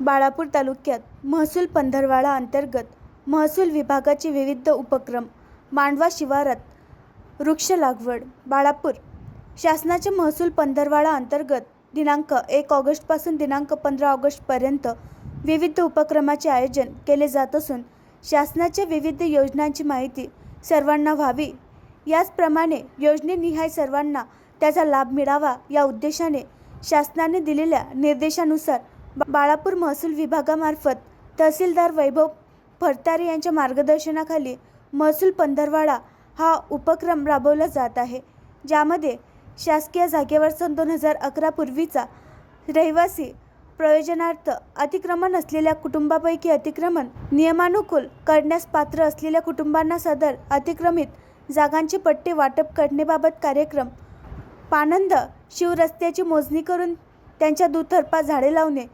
बाळापूर तालुक्यात महसूल पंधरवाडा अंतर्गत महसूल विभागाचे विविध उपक्रम मांडवा शिवारात वृक्ष लागवड बाळापूर. शासनाचे महसूल पंधरवाडा अंतर्गत दिनांक एक ऑगस्टपासून दिनांक पंधरा ऑगस्टपर्यंत विविध उपक्रमाचे आयोजन केले जात असून शासनाच्या विविध योजनांची माहिती सर्वांना व्हावी. याचप्रमाणे योजनेनिहाय सर्वांना त्याचा लाभ मिळावा या उद्देशाने शासनाने दिलेल्या निर्देशानुसार बाळापूर महसूल विभागामार्फत तहसीलदार वैभव फडतारे यांच्या मार्गदर्शनाखाली महसूल पंधरवाडा हा उपक्रम राबवला जात आहे ज्यामध्ये शासकीय जागेवर सन दोन हजार अकरा पूर्वीचा रहिवासी प्रयोजनार्थ अतिक्रमण असलेल्या कुटुंबापैकी अतिक्रमण नियमानुकूल करण्यास पात्र असलेल्या कुटुंबांना सदर अतिक्रमित जागांचे पट्टे वाटप करण्याबाबत कार्यक्रम पानंद शिवरस्त्याची मोजणी करून त्यांच्या दुतर्फा झाडे लावणे